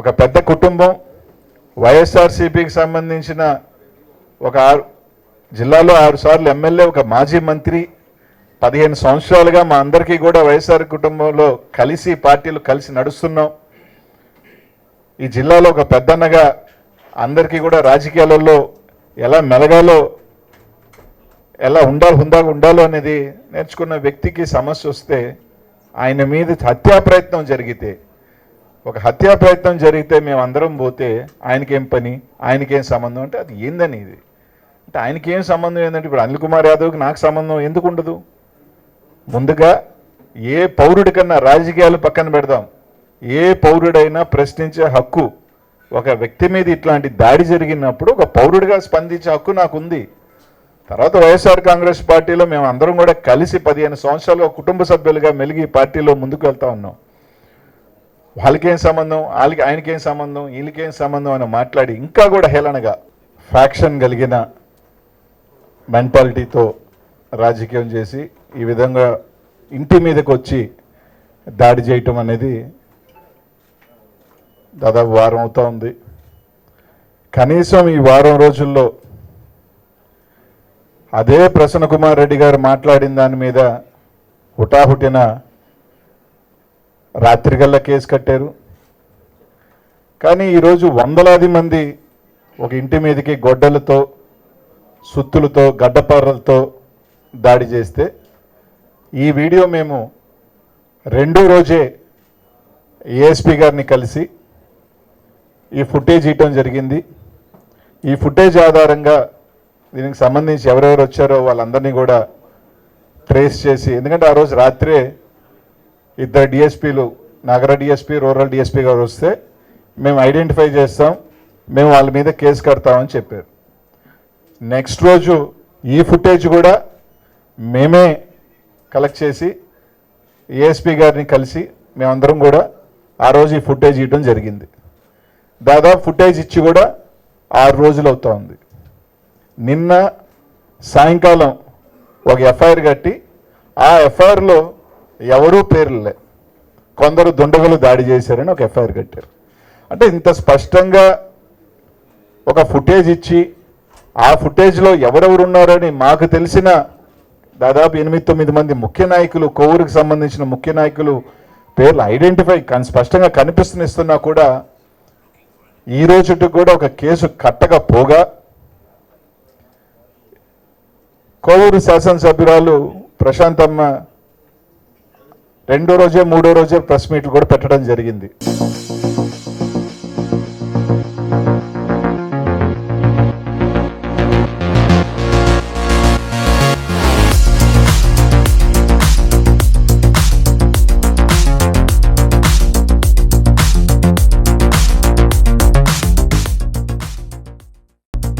ఒక పెద్ద కుటుంబం వైఎస్ఆర్సీపీకి సంబంధించిన ఒక ఆరు జిల్లాలో ఆరు సార్లు ఎమ్మెల్యే ఒక మాజీ మంత్రి పదిహేను సంవత్సరాలుగా మా అందరికీ కూడా వైఎస్ఆర్ కుటుంబంలో కలిసి పార్టీలు కలిసి నడుస్తున్నాం. ఈ జిల్లాలో ఒక పెద్దన్నగా అందరికీ కూడా రాజకీయాలలో ఎలా మెలగాలో ఎలా ఉండాలి హుందాగా ఉండాలో అనేది నేర్చుకున్న వ్యక్తికి సమస్య వస్తే ఆయన మీద హత్యా ప్రయత్నం జరిగితే ఒక హత్యా ప్రయత్నం జరిగితే మేము అందరం పోతే ఆయనకేం పని? ఆయనకేం సంబంధం? అంటే అది ఏందని ఇది? అంటే ఆయనకేం సంబంధం ఏంటంటే ఇప్పుడు అనిల్ కుమార్ యాదవ్కి నాకు సంబంధం ఎందుకు ఉండదు? ముందుగా ఏ పౌరుడి కన్నా రాజకీయాలు పక్కన పెడదాం. ఏ పౌరుడైనా ప్రశ్నించే హక్కు ఒక వ్యక్తి మీద ఇట్లాంటి దాడి జరిగినప్పుడు ఒక పౌరుడిగా స్పందించే హక్కు నాకు ఉంది తర్వాత వైఎస్ఆర్ కాంగ్రెస్ పార్టీలో మేము అందరం కూడా కలిసి పదిహేను సంవత్సరాలుగా ఒక కుటుంబ సభ్యులుగా మెలిగి పార్టీలో ముందుకు వెళ్తా ఉన్నాం. వాళ్ళకేం సంబంధం? వాళ్ళకి ఆయనకేం సంబంధం? వీళ్ళకేం సంబంధం అని మాట్లాడి ఇంకా కూడా హేళనగా ఫ్యాక్షన్ కలిగిన మెంటాలిటీతో రాజకీయం చేసి ఈ విధంగా ఇంటి మీదకి వచ్చి దాడి చేయటం అనేది దాదాపు వారం అవుతూ ఉంది. కనీసం ఈ వారం రోజుల్లో అదే ప్రసన్న కుమార్ రెడ్డి గారు మాట్లాడిన దాని మీద హుటాహుటిన రాత్రికల్లా కేసు కట్టారు. కానీ ఈరోజు వందలాది మంది ఒక ఇంటి మీదకి గొడ్డలతో సుత్తులతో గడ్డపారలతో దాడి చేస్తే ఈ వీడియో మేము రెండో రోజే ఏఎస్పీ గారిని కలిసి ఈ ఫుటేజ్ ఇవ్వటం జరిగింది. ఈ ఫుటేజ్ ఆధారంగా దీనికి సంబంధించి ఎవరెవరు వచ్చారో వాళ్ళందరినీ కూడా ట్రేస్ చేసి ఎందుకంటే ఆ రోజు రాత్రే ఇద్దరు డిఎస్పీలు నగర డిఎస్పీ రూరల్ డిఎస్పీ గారు వస్తే మేము ఐడెంటిఫై చేస్తాం మేము వాళ్ళ మీద కేసు కడతామని చెప్పారు. నెక్స్ట్ రోజు ఈ ఫుటేజ్ కూడా మేమే కలెక్ట్ చేసి ఏఎస్పీ గారిని కలిసి మేమందరం కూడా ఆ రోజు ఈ ఫుటేజ్ ఇవ్వడం జరిగింది. దాదాపు ఫుటేజ్ ఇచ్చి కూడా ఆరు రోజులు అవుతా ఉంది. నిన్న సాయంకాలం ఒక ఎఫ్ఐఆర్ కట్టి ఆ ఎఫ్ఐఆర్లో ఎవరూ పేర్లే కొందరు దుండగులు దాడి చేశారని ఒక ఎఫ్ఐఆర్ కట్టారు. అంటే ఇంత స్పష్టంగా ఒక ఫుటేజ్ ఇచ్చి ఆ ఫుటేజ్లో ఎవరెవరు ఉన్నారని మాకు తెలిసిన దాదాపు ఎనిమిది తొమ్మిది మంది ముఖ్య నాయకులు కొవ్వూరుకు సంబంధించిన ముఖ్య నాయకులు పేర్లు ఐడెంటిఫై కానీ స్పష్టంగా కనిపిస్తున్నా కూడా ఈ రోజుకి కూడా ఒక కేసు కట్టకపోగా కోవూరు శాసనసభ్యురాలు ప్రశాంతమ్మ రెండో రోజే మూడో రోజే ప్రెస్ మీట్లు కూడా పెట్టడం జరిగింది.